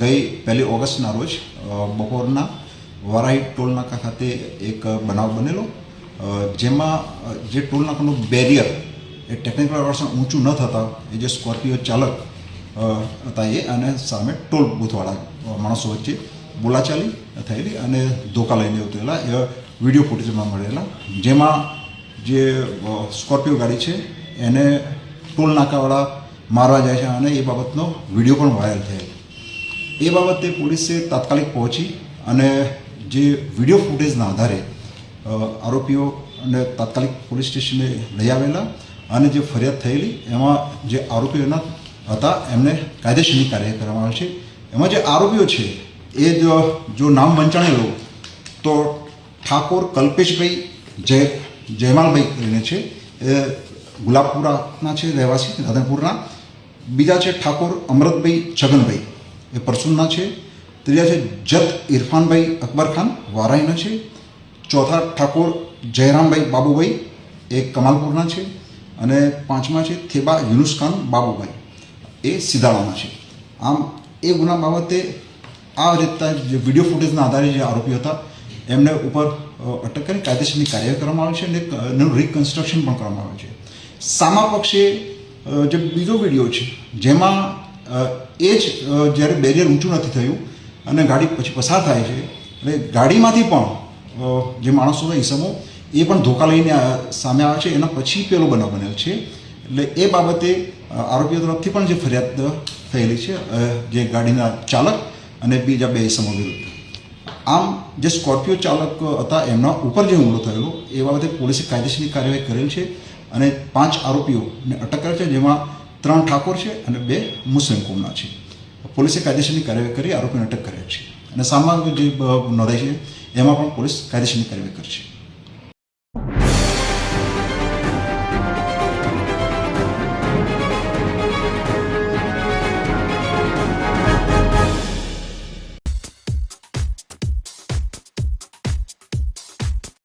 ગઈ પહેલી ઓગસ્ટના રોજ બપોરના વરાઈ ટોલ નાકા ખાતે એક બનાવ બનેલો જેમાં જે ટોલ નાકાનું બેરિયર, એ ટેકનિકલ વર્ષન ઊંચું ન થતાં, એ જે સ્કોર્પિયો ચાલક હતા એ, અને સામે ટોલ બૂથવાળા માણસો વચ્ચે બોલાચાલી થયેલી અને ધોકા લઈને ઉતરેલા એવા વીડિયો ફૂટેજમાં મળેલા, જેમાં જે સ્કોર્પિયો ગાડી છે, એને ટોલ નાકાવાળા મારવા જાય છે અને એ બાબતનો વીડિયો પણ વાયરલ થયેલ એ બાબતે પોલીસે તાત્કાલિક પહોંચી અને જે વીડિયો ફૂટેજના આધારે આરોપીઓ આરોપીઓને તાત્કાલિક પોલીસ સ્ટેશને લઈ આવેલા અને જે ફરિયાદ થયેલી, એમાં જે આરોપીઓના હતા, એમને કાયદેસરની કાર્યવાહી કરવામાં આવે છે. એમાં જે આરોપીઓ છે, એ જો જો નામ વંચાણેલું, તો ઠાકોર કલ્પેશભાઈ જય, જયમાલભાઈ કરીને છે. એ ગુલાબપુરાના છે, રહેવાસી, રાધનપુરના. બીજા છે ઠાકોર અમરતભાઈ છગનભાઈ. એ પરસુનના છે. ત્રીજા છે જત ઇરફાનભાઈ અકબર ખાન વારાઈના છે. ચોથા ઠાકોર જયરામભાઈ બાબુભાઈ, એ કમાલપુરના છે. અને પાંચમા છે થેબા યુનુસ ખાન બાબુભાઈ. એ સિધાળાના છે. આમ એ ગુના બાબતે આ રીતના જે વીડિયો ફૂટેજના આધારે જે આરોપીઓ હતા, એમને ઉપર અટક કરી કાયદેસરની કાર્યવાહી કરવામાં આવે છે અને એનું રિકન્સ્ટ્રક્શન પણ કરવામાં આવે છે. સામા પક્ષે જે બીજો વીડિયો છે, જેમાં એ જ જ્યારે બેરિયર ઊંચું નથી થયું અને ગાડી પછી પસાર થાય છે, એટલે ગાડીમાંથી પણ જે માણસો હતા ઈસમો, એ પણ ધોકા લઈને સામે આવે છે, એના પછી પેલો બનાવ બનેલ છે. એટલે એ બાબતે આરોપીઓ તરફથી પણ જે ફરિયાદ થયેલી છે જે ગાડીના ચાલક અને બીજા બે ઈસમો વિરુદ્ધ. આમ, જે સ્કોર્પિયો ચાલક હતા, એમના ઉપર જે હુમલો થયેલો, એ બાબતે પોલીસે કાયદેસરની કાર્યવાહી કરેલ છે. અને પાંચ આરોપીઓને અટક કરે છે, જેમાં ત્રણ ઠાકોર છે અને બે મુસ્લિમ કોમના છે. પોલીસે કાયદેસરની કાર્યવાહી કરી આરોપીને અટક કરે છે. અને સામાન્ય જે નોંધાઈ છે, એમાં પણ પોલીસ કાયદેસરની કાર્યવાહી કરશે